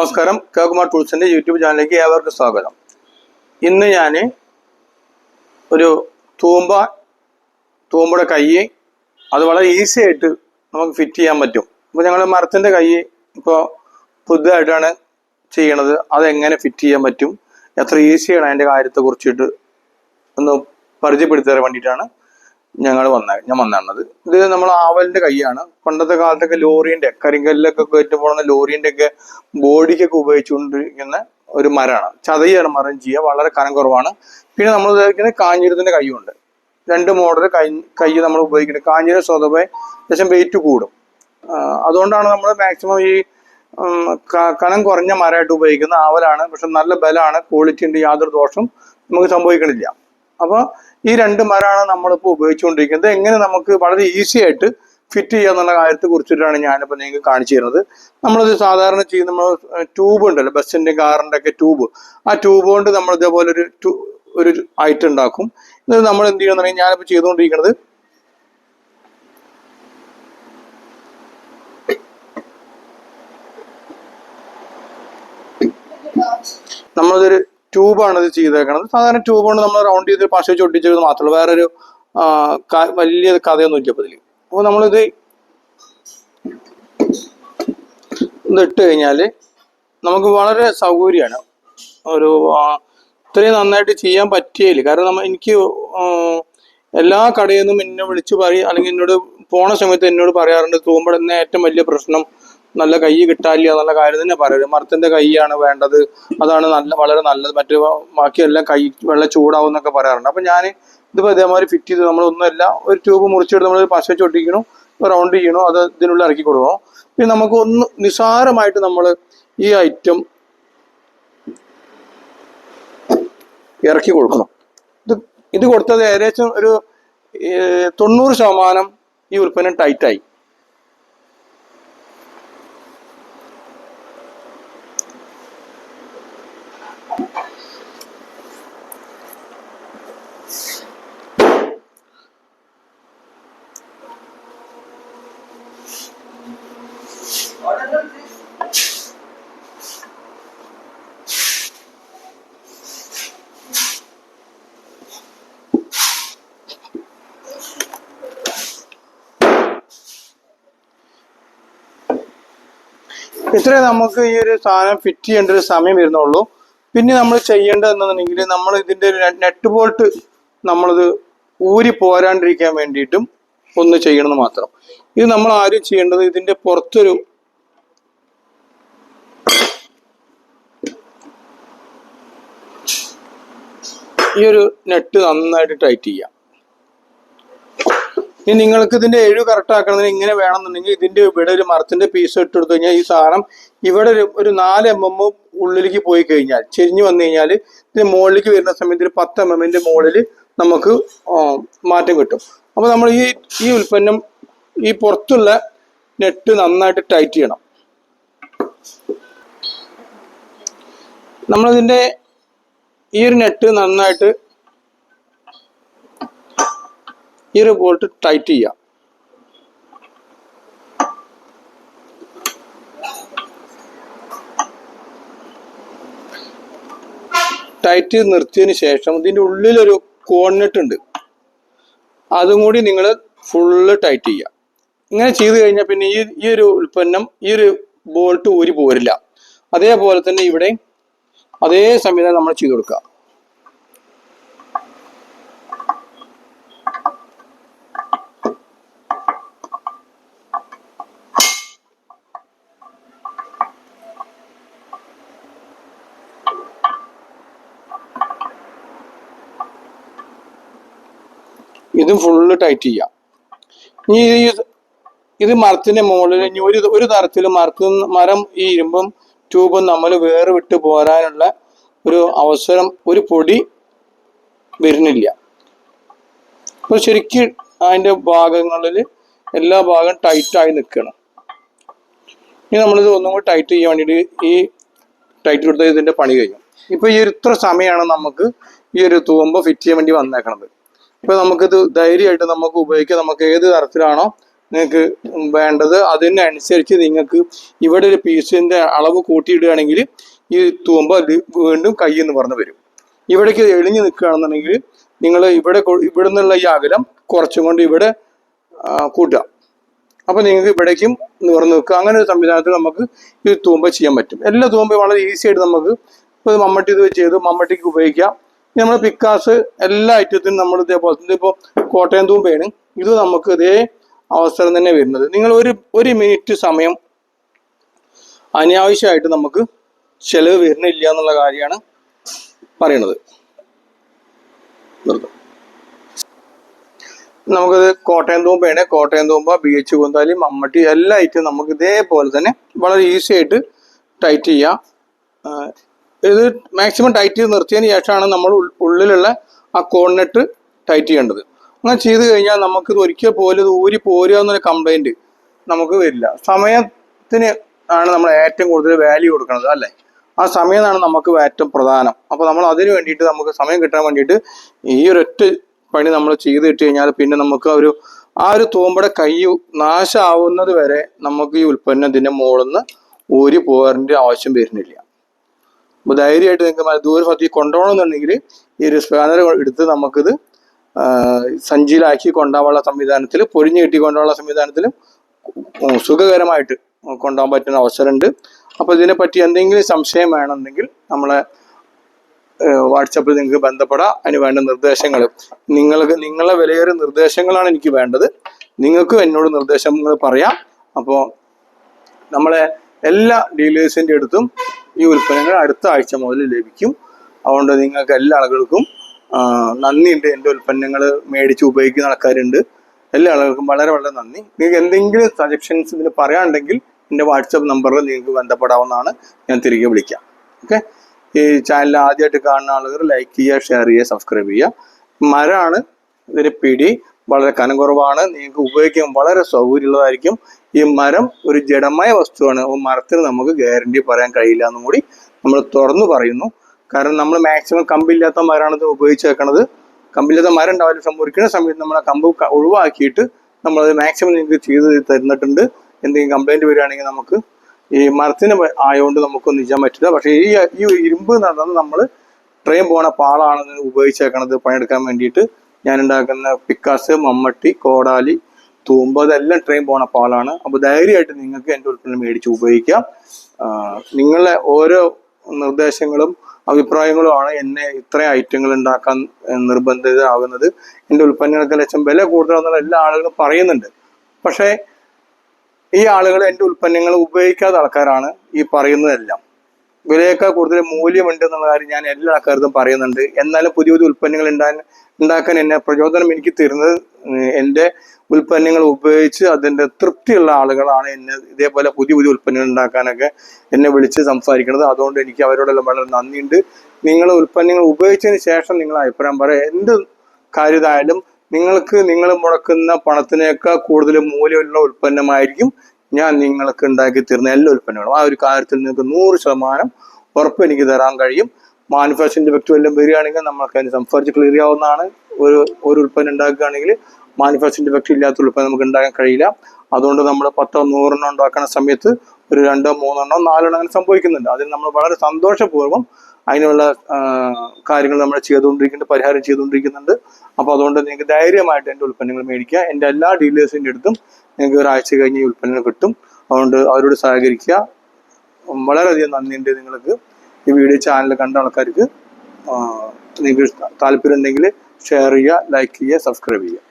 നമസ്കാരം. കേകുമാർ ടൂൾസിന്റെ യൂട്യൂബ് ചാനലിലേക്ക് ഏവർക്കും സ്വാഗതം. ഇന്ന് ഞാൻ ഒരു തൂമ്പ തൂമ്പയുടെ കൈ അത് വളരെ ഈസി ആയിട്ട് നമുക്ക് ഫിറ്റ് ചെയ്യാൻ പറ്റും. ഇപ്പോൾ ഞങ്ങൾ മരത്തിന്റെ കൈ ഇപ്പോൾ പുതുതായിട്ടാണ് ചെയ്യണത്. അതെങ്ങനെ ഫിറ്റ് ചെയ്യാൻ പറ്റും? എത്ര ഈസിയാണ് അതിന്റെ കാര്യത്തെ കുറിച്ചിട്ട് ഒന്ന് പരിചയപ്പെടുത്തി തരാൻ വേണ്ടിയിട്ടാണ് ഞങ്ങൾ വന്ന ഞാൻ വന്നത് ഇത് നമ്മൾ ആവലിന്റെ കൈയാണ്. പണ്ടത്തെ കാലത്തൊക്കെ ലോറിന്റെ കരിങ്കല്ലൊക്കെ കയറ്റി പോകുന്ന ലോറിന്റെ ഒക്കെ ബോഡിക്കൊക്കെ ഉപയോഗിച്ചുകൊണ്ടിരിക്കുന്ന ഒരു മരമാണ്. ചതയാണ് മരം ചെയ്യുക വളരെ കനം കുറവാണ്. പിന്നെ നമ്മൾ ഉപയോഗിക്കുന്നത് കാഞ്ഞിരത്തിന്റെ കൈയുണ്ട്. രണ്ട് മോഡൽ കൈ കൈ നമ്മൾ ഉപയോഗിക്കുന്നത്. കാഞ്ഞിരം സ്വതവേ ഏകദേശം വെയിറ്റ് കൂടും. അതുകൊണ്ടാണ് നമ്മൾ മാക്സിമം ഈ കനം കുറഞ്ഞ മരമായിട്ട് ഉപയോഗിക്കുന്ന ആവലാണ്. പക്ഷെ നല്ല ബലമാണ് ക്വാളിറ്റി ഉണ്ട് യാതൊരു ദോഷം നമുക്ക് സംഭവിക്കണില്ല. അപ്പോൾ ഈ രണ്ട് മരമാണ് നമ്മളിപ്പോൾ ഉപയോഗിച്ചുകൊണ്ടിരിക്കുന്നത്. എങ്ങനെ നമുക്ക് വളരെ ഈസി ആയിട്ട് ഫിറ്റ് ചെയ്യുക എന്നുള്ള കാര്യത്തെ കുറിച്ചിട്ടാണ് ഞാനിപ്പോൾ നിങ്ങൾക്ക് കാണിച്ചു തരുന്നത്. നമ്മളിത് സാധാരണ ചെയ്യുന്ന നമ്മൾ ട്യൂബ് ഉണ്ടല്ലോ ബസ്സിന്റെ കാറിന്റെ ഒക്കെ ട്യൂബ് ആ ട്യൂബ് കൊണ്ട് നമ്മൾ ഇതേപോലെ ഒരു ട്യൂ ഒരു ഐറ്റം ഉണ്ടാക്കും. ഇത് നമ്മൾ എന്ത് ചെയ്യണമെന്നുണ്ടെങ്കിൽ ഞാനിപ്പോൾ ചെയ്തുകൊണ്ടിരിക്കുന്നത് നമ്മളതൊരു ട്യൂബാണ് ഇത് ചെയ്തേക്കുന്നത് സാധാരണ ട്യൂബ് കൊണ്ട് നമ്മൾ റൗണ്ട് ചെയ്ത് പശ വെച്ച് ഒട്ടിച്ചത് മാത്രമേ വേറൊരു വലിയ കഥയൊന്നും ഇല്ല അപ്പോൾ അപ്പോൾ നമ്മളിത് ഇതിട്ട് കഴിഞ്ഞാൽ നമുക്ക് വളരെ സൗകര്യമാണ് ഒരു ഇത്രയും നന്നായിട്ട് ചെയ്യാൻ പറ്റിയില്ല കാരണം നമ്മൾ എനിക്ക് എല്ലാ കടയിൽ നിന്നും എന്നെ വിളിച്ച് പറയും അല്ലെങ്കിൽ എന്നോട് പോണ സമയത്ത് എന്നോട് പറയാറുണ്ട് തൂമ്പടുന്ന ഏറ്റവും വലിയ പ്രശ്നം നല്ല കൈ കിട്ടാനില്ല എന്നുള്ള കാര്യം തന്നെ പറയുന്നത് മരത്തിന്റെ കൈയാണ് വേണ്ടത്. അതാണ് നല്ല വളരെ നല്ലത്. മറ്റു ബാക്കിയെല്ലാം കൈ വെള്ളം ചൂടാവും എന്നൊക്കെ പറയാറുണ്ട്. അപ്പൊ ഞാൻ ഇതിപ്പോ ഇതേമാതിരി ഫിറ്റ് ചെയ്ത് നമ്മളൊന്നുമല്ല ഒരു ട്യൂബ് മുറിച്ചെടുത്ത് നമ്മൾ പശ ചൊട്ടിക്കണു റൗണ്ട് ചെയ്യണോ അത് ഇതിനുള്ളിൽ ഇറക്കി കൊടുക്കണം. പിന്നെ നമുക്ക് ഒന്ന് നിസാരമായിട്ട് നമ്മൾ ഈ ഐറ്റം ഇറക്കി കൊടുക്കണം. ഇത് ഇത് കൊടുത്തത് ഏകദേശം ഒരു തൊണ്ണൂറ് ശതമാനം ഈ ഉൽപ്പന്നം ടൈറ്റായി ഇത്രേ നമുക്ക് ഈ ഒരു സാധനം ഫിറ്റ് ചെയ്യേണ്ട ഒരു സമയം വരുന്നുള്ളൂ. പിന്നെ നമ്മൾ ചെയ്യേണ്ടത് എന്താണെന്നുണ്ടെങ്കിൽ നമ്മൾ ഇതിന്റെ ഒരു നെറ്റ് ബോൾട്ട് നമ്മളിത് ഊരി പോരാണ്ടിരിക്കാൻ വേണ്ടിയിട്ടും ഒന്ന് ചെയ്യണമെന്ന് മാത്രം. ഇത് നമ്മൾ ആദ്യം ചെയ്യേണ്ടത് ഇതിന്റെ പുറത്തൊരു ഈ ഒരു നെറ്റ് നന്നായിട്ട് ടൈറ്റ് ചെയ്യാം. ഇനി നിങ്ങൾക്ക് ഇതിന്റെ എഴു കറക്റ്റ് ആക്കണമെങ്കിൽ ഇങ്ങനെ വേണമെന്നുണ്ടെങ്കിൽ ഇതിന്റെ ഇവിടെ ഒരു മരത്തിന്റെ പീസ് ഇട്ട് കൊടുത്തു കഴിഞ്ഞാൽ ഈ സാധനം ഇവിടെ ഒരു ഒരു നാല് എം എം ഉള്ളിലേക്ക് പോയി കഴിഞ്ഞാൽ ചെരിഞ്ഞു വന്നു കഴിഞ്ഞാൽ ഇതിന് മുകളിലേക്ക് വരുന്ന സമയത്ത് ഒരു പത്ത് എം എമ്മിന്റെ മുകളിൽ നമുക്ക് മാറ്റം കിട്ടും. അപ്പൊ നമ്മൾ ഈ ഈ ഉൽപ്പന്നം ഈ പുറത്തുള്ള നെറ്റ് നന്നായിട്ട് ടൈറ്റ് ചെയ്യണം. നമ്മളിതിന്റെ ഈ ഒരു നെറ്റ് നന്നായിട്ട് ഈ ഒരു ബോൾട്ട് ടൈറ്റ് ചെയ്യാം. ടൈറ്റ് നിർത്തിയതിന് ശേഷം ഇതിന്റെ ഉള്ളിലൊരു കോർണറ്റ് ഉണ്ട്. അതും കൂടി നിങ്ങൾ ഫുള്ള് ടൈറ്റ് ചെയ്യുക ഇങ്ങനെ ചെയ്തു കഴിഞ്ഞാൽ പിന്നെ ഈ ഈ ഒരു ഉൽപ്പന്നം ഈ ഒരു ബോൾട്ട് ഊരി പോരില്ല. അതേപോലെ തന്നെ ഇവിടെ അതേ സമയത്ത് നമ്മൾ ചെയ്തു കൊടുക്കുക ഇതും ഫുള്ള് ടൈറ്റ് ചെയ്യാം. ഇനി ഇത് മരത്തിന്റെ മുകളിൽ ഇനി ഒരു ഒരു തരത്തിലും മരത്തിൽ മരം ഈ ഇരുമ്പും ട്യൂബും നമ്മൾ വേറെ വിട്ട് പോരാനുള്ള ഒരു അവസരം ഒരു പൊടി വരുന്നില്ല. അപ്പോൾ ശരിക്കും അതിന്റെ ഭാഗങ്ങളിൽ എല്ലാ ഭാഗം ടൈറ്റായി നിൽക്കണം. ഇനി നമ്മളിത് ഒന്നും കൂടി ടൈറ്റ് ചെയ്യാൻ വേണ്ടിയിട്ട് ഈ ടൈറ്റ് കൊടുത്താൽ ഇതിന്റെ പണി കഴിയും. ഇപ്പൊ ഈ ഇത്ര സമയമാണ് നമുക്ക് ഈ ഒരു തൂമ്പ് ഫിറ്റ് ചെയ്യാൻ വേണ്ടി വന്നേക്കണത്. ഇപ്പൊ നമുക്കിത് ധൈര്യമായിട്ട് നമുക്ക് ഉപയോഗിക്കാം. നമുക്ക് ഏത് തരത്തിലാണോ നിങ്ങൾക്ക് വേണ്ടത് അതിനനുസരിച്ച് നിങ്ങൾക്ക് ഇവിടെ ഒരു പീസിന്റെ അളവ് കൂട്ടിയിടുകയാണെങ്കിൽ ഈ തൂമ്പ വീണ്ടും കൈ എന്ന് പറഞ്ഞു വരും. ഇവിടേക്ക് എളിഞ്ഞു നിൽക്കുകയാണെന്നുണ്ടെങ്കിൽ നിങ്ങൾ ഇവിടെ ഇവിടെ നിന്നുള്ള ഈ അകലം കുറച്ചും കൊണ്ട് ഇവിടെ കൂട്ടുക. അപ്പൊ നിങ്ങൾക്ക് ഇവിടേക്കും നിവർന്ന് നിൽക്കുക. അങ്ങനെ ഒരു സംവിധാനത്തിൽ നമുക്ക് ഈ തൂമ്പ ചെയ്യാൻ പറ്റും. എല്ലാ തൂമ്പയും വളരെ ഈസി ആയിട്ട് നമുക്ക് ഇപ്പോൾ മമ്മട്ടി ഇത് ചെയ്ത് മമ്മട്ടിക്ക് ഉപയോഗിക്കാം. നമ്മൾ പിക്കാസ് എല്ലാ ഐറ്റത്തിനും നമ്മൾ ഇതേപോലെ ഇപ്പോൾ കോട്ടയം തൂമ്പയാണ്. ഇത് നമുക്ക് ഇതേ അവസരം തന്നെ വരുന്നത്. നിങ്ങൾ ഒരു ഒരു മിനിറ്റ് സമയം അനാവശ്യമായിട്ട് നമുക്ക് ചെലവ് വരുന്നില്ല എന്നുള്ള കാര്യമാണ് പറയണത് നിർത്തും. നമുക്കിത് കോട്ടയം തൂമ്പയാണ്. കോട്ടയം തൂമ്പ ബി എച്ച് കുന്താലി മമ്മട്ടി എല്ലാ ഐറ്റം നമുക്ക് ഇതേപോലെ തന്നെ വളരെ ഈസി ആയിട്ട് ടൈറ്റ് ചെയ്യാം. ഇത് മാക്സിമം ടൈറ്റ് ചെയ്ത് നിർത്തിയതിന് ശേഷമാണ് നമ്മൾ ഉള്ളിലുള്ള ആ കോർണറ്റ് ടൈറ്റ് ചെയ്യേണ്ടത്. അങ്ങനെ ചെയ്ത് കഴിഞ്ഞാൽ നമുക്കിത് ഒരിക്കൽ പോലും ഇത് ഊരി പോരുക എന്നൊരു കംപ്ലൈന്റ് നമുക്ക് വരില്ല. സമയത്തിന് ആണ് നമ്മൾ ഏറ്റവും കൂടുതൽ വാല്യൂ കൊടുക്കുന്നത് അല്ലേ? ആ സമയമാണ് നമുക്ക് ഏറ്റവും പ്രധാനം. അപ്പോൾ നമ്മൾ അതിന് വേണ്ടിയിട്ട് നമുക്ക് സമയം കിട്ടാൻ വേണ്ടിയിട്ട് ഈ ഒരൊറ്റ പണി നമ്മൾ ചെയ്ത് ഇട്ട് കഴിഞ്ഞാൽ പിന്നെ നമുക്ക് ആ ഒരു ആ ഒരു തൂമ്പയുടെ കൈ നാശമാവുന്നത് വരെ നമുക്ക് ഈ ഉൽപ്പന്നത്തിന്റെ മുകളിൽ നിന്ന് ഊരി പോകേണ്ട ആവശ്യം വരുന്നില്ല. ധൈര്യമായിട്ട് നിങ്ങൾക്ക് ദൂര സ്ഥലത്തേക്ക് കൊണ്ടുപോകണമെന്നുണ്ടെങ്കിൽ ഈ ഒരു സ്പാനർ എടുത്ത് നമുക്കിത് സഞ്ചിയിലാക്കി കൊണ്ടുപോകാനുള്ള സംവിധാനത്തിൽ പൊരിഞ്ഞ് കെട്ടി കൊണ്ടുപോകാനുള്ള സംവിധാനത്തിലും സുഖകരമായിട്ട് കൊണ്ടുപോകാൻ പറ്റുന്ന അവസരമുണ്ട്. അപ്പോൾ ഇതിനെപ്പറ്റി എന്തെങ്കിലും സംശയം വേണമെന്നുണ്ടെങ്കിൽ നമ്മളെ വാട്സപ്പിൽ നിങ്ങൾക്ക് ബന്ധപ്പെടാം. അതിന് വേണ്ട നിർദ്ദേശങ്ങൾ നിങ്ങൾക്ക് നിങ്ങളെ വിലയേറിയ നിർദ്ദേശങ്ങളാണ് എനിക്ക് വേണ്ടത്. നിങ്ങൾക്കും എന്നോട് നിർദ്ദേശങ്ങൾ പറയാം. അപ്പോൾ നമ്മളെ എല്ലാ ഡീലേഴ്സിന്റെ അടുത്തും ഈ ഉൽപ്പന്നങ്ങൾ അടുത്ത ആഴ്ച മുതൽ ലഭിക്കും. അതുകൊണ്ട് നിങ്ങൾക്ക് എല്ലാ ആളുകൾക്കും നന്ദിയുണ്ട്. എന്റെ ഉൽപ്പന്നങ്ങൾ മേടിച്ച് ഉപയോഗിക്കുന്ന ആൾക്കാരുണ്ട്. എല്ലാ ആളുകൾക്കും വളരെ വളരെ നന്ദി. നിങ്ങൾക്ക് എന്തെങ്കിലും സജഷൻസ് ഇതിന് പറയാനുണ്ടെങ്കിൽ എന്റെ വാട്സപ്പ് നമ്പറിൽ നിങ്ങൾക്ക് ബന്ധപ്പെടാവുന്നതാണ്. ഞാൻ തിരികെ വിളിക്കാം. ഓക്കെ? ഈ ചാനൽ ആദ്യമായിട്ട് കാണുന്ന ആളുകൾ ലൈക്ക് ചെയ്യുക ഷെയർ ചെയ്യുക സബ്സ്ക്രൈബ് ചെയ്യുക. മരമാണ് ഇതിന് പിടി. വളരെ കനം കുറവാണ്. നിങ്ങൾക്ക് ഉപയോഗിക്കാൻ വളരെ സൗകര്യമുള്ളതായിരിക്കും. ഈ മരം ഒരു ജഡമായ വസ്തുവാണ്. മരത്തിന് നമുക്ക് ഗ്യാരണ്ടി പറയാൻ കഴിയില്ല എന്നും കൂടി നമ്മൾ തുറന്നു പറയുന്നു. കാരണം നമ്മൾ മാക്സിമം കമ്പില്ലാത്ത മരമാണ് ഇത് ഉപയോഗിച്ച് വെക്കണത് കമ്പില്ലാത്ത മരം ഉണ്ടാവില്ല സംഭവിക്കുന്ന സമയത്ത് നമ്മൾ ആ കമ്പ് ഒഴിവാക്കിയിട്ട് നമ്മളത് മാക്സിമം നിങ്ങൾക്ക് ചെയ്ത് തരുന്നിട്ടുണ്ട് എന്തെങ്കിലും കംപ്ലൈന്റ് വരികയാണെങ്കിൽ നമുക്ക് ഈ മരത്തിന് ആയതുകൊണ്ട് നമുക്കൊന്നും ചെയ്യാൻ പറ്റില്ല. പക്ഷേ ഈ ഈ ഇരുമ്പ് നടന്ന് നമ്മൾ ട്രെയിൻ പോണ പാളാണ് ഉപയോഗിച്ചേക്കണത്. പണിയെടുക്കാൻ വേണ്ടിയിട്ട് ഞാൻ ഉണ്ടാക്കുന്ന പിക്കാസ് മമ്മട്ടി കോടാലി തൂമ്പ അതെല്ലാം ട്രെയിൻ പോണ പാളാണ് അപ്പോൾ ധൈര്യമായിട്ട് നിങ്ങൾക്ക് എന്റെ ഉൽപ്പന്നം മേടിച്ച് ഉപയോഗിക്കാം. നിങ്ങളെ ഓരോ നിർദ്ദേശങ്ങളും അഭിപ്രായങ്ങളുമാണ് എന്നെ ഇത്രയും ഐറ്റങ്ങൾ ഉണ്ടാക്കാൻ നിർബന്ധിതമാകുന്നത് എന്റെ ഉൽപ്പന്നങ്ങൾക്ക് ലക്ഷം വില കൂടുതലാണെന്നുള്ള എല്ലാ ആളുകളും പറയുന്നുണ്ട്. പക്ഷേ ഈ ആളുകൾ എന്റെ ഉൽപ്പന്നങ്ങൾ ഉപയോഗിക്കാത്ത ആൾക്കാരാണ് ഈ പറയുന്നതെല്ലാം. വിലയേക്കാൾ കൂടുതൽ മൂല്യമുണ്ട് എന്നുള്ള കാര്യം ഞാൻ എല്ലാ ആൾക്കാർക്കും പറയുന്നുണ്ട്. എന്നാലും പുതിയ പുതിയ ഉൽപ്പന്നങ്ങൾ ഉണ്ടാൻ ഉണ്ടാക്കാൻ എന്നെ പ്രചോദനം എനിക്ക് തരുന്നത് എന്റെ ഉൽപ്പന്നങ്ങൾ ഉപയോഗിച്ച് അതിന്റെ തൃപ്തിയുള്ള ആളുകളാണ് എന്നെ ഇതേപോലെ പുതിയ പുതിയ ഉൽപ്പന്നങ്ങൾ ഉണ്ടാക്കാനൊക്കെ എന്നെ വിളിച്ച് സംസാരിക്കുന്നത്. അതുകൊണ്ട് എനിക്ക് അവരോടെല്ലാം വളരെ നന്ദിയുണ്ട്. നിങ്ങൾ ഉൽപ്പന്നങ്ങൾ ഉപയോഗിച്ചതിന് ശേഷം നിങ്ങൾ അഭിപ്രായം പറയാം എന്ത് കാര്യതായാലും നിങ്ങൾക്ക് നിങ്ങൾ മുടക്കുന്ന പണത്തിനേക്കാൾ കൂടുതൽ മൂല്യമുള്ള ഉൽപ്പന്നമായിരിക്കും ഞാൻ നിങ്ങൾക്ക് ഉണ്ടാക്കി തരുന്ന എല്ലാ ഉൽപ്പന്നങ്ങളും. ആ ഒരു കാര്യത്തിൽ നിങ്ങൾക്ക് നൂറ് ശതമാനം ഉറപ്പ് എനിക്ക് തരാൻ കഴിയും. മാനുഫാക്ചറിംഗ് ഡിഫക്റ്റ് വല്ലതും വരികയാണെങ്കിൽ നമ്മൾക്ക് അതിന് സംസാരിച്ച് ക്ലിയർ ചെയ്യാവുന്നതാണ്. ഒരു ഒരു ഉൽപ്പന്നം ഉണ്ടാക്കുകയാണെങ്കിൽ മാനുഫാക്ചറിംഗ് ഡിഫക്റ്റ് ഇല്ലാത്ത ഉൽപ്പന്നം നമുക്ക് ഉണ്ടാക്കാൻ കഴിയില്ല. അതുകൊണ്ട് നമ്മൾ പത്തോ നൂറെണ്ണം ഉണ്ടാക്കുന്ന സമയത്ത് ഒരു രണ്ടോ മൂന്നെണ്ണോ നാലെണ്ണോ അങ്ങനെ സംഭവിക്കുന്നുണ്ട്. അതിന് നമ്മൾ വളരെ സന്തോഷപൂർവം അതിനുള്ള കാര്യങ്ങൾ നമ്മൾ ചെയ്തുകൊണ്ടിരിക്കുന്നുണ്ട് പരിഹാരം ചെയ്തുകൊണ്ടിരിക്കുന്നുണ്ട്. അപ്പോൾ അതുകൊണ്ട് നിങ്ങൾക്ക് ധൈര്യമായിട്ട് എന്റെ ഉൽപ്പന്നങ്ങൾ മേടിക്കുക. എന്റെ എല്ലാ ഡീലേഴ്സിന്റെ അടുത്തും നിങ്ങൾക്ക് ഒരാഴ്ച കഴിഞ്ഞ് ഈ ഉൽപ്പന്നം കിട്ടും. അതുകൊണ്ട് അവരോട് സഹകരിക്കുക. വളരെയധികം നന്ദിയുണ്ട് നിങ്ങൾക്ക്. ഈ വീഡിയോ ചാനൽ കണ്ട ആൾക്കാർക്ക് നിങ്ങൾക്ക് താല്പര്യം ഉണ്ടെങ്കിൽ ഷെയർ ചെയ്യുക ലൈക്ക് ചെയ്യുക സബ്സ്ക്രൈബ് ചെയ്യുക.